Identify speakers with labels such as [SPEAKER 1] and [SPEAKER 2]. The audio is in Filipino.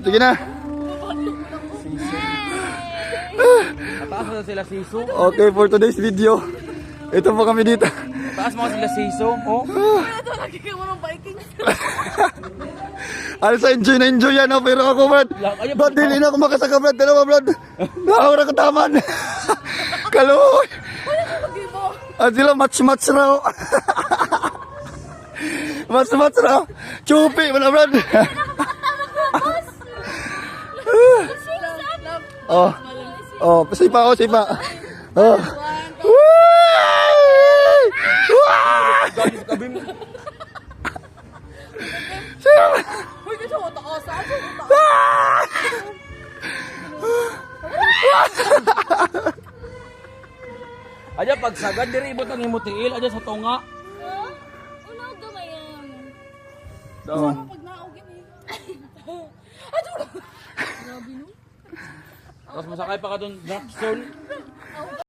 [SPEAKER 1] Sige na.
[SPEAKER 2] Mataas na sila siso.
[SPEAKER 1] Okay, for today's video. Ito po kami dito.
[SPEAKER 2] Mataas mo sila siso. Oh.
[SPEAKER 3] Ito, lagi ka mo ng biking.
[SPEAKER 1] Ano sa enjoy na enjoy yan, oh, pero ako, Brad. Brad, dili na ako makasaka, Brad. Dalawa, Brad. Nakawala ko taman. Kaloy. At sila, match-match raw. Match-match raw. Chupi, wala, Brad. oh. Oh, sipa ako, sipa. Oh.
[SPEAKER 2] Aja pag sagad diri ibot ang imutiil aja sa tunga. Daw.
[SPEAKER 3] Pag naugin eh. Ato Grabe no.
[SPEAKER 2] Tapos masakay pa ka doon zone.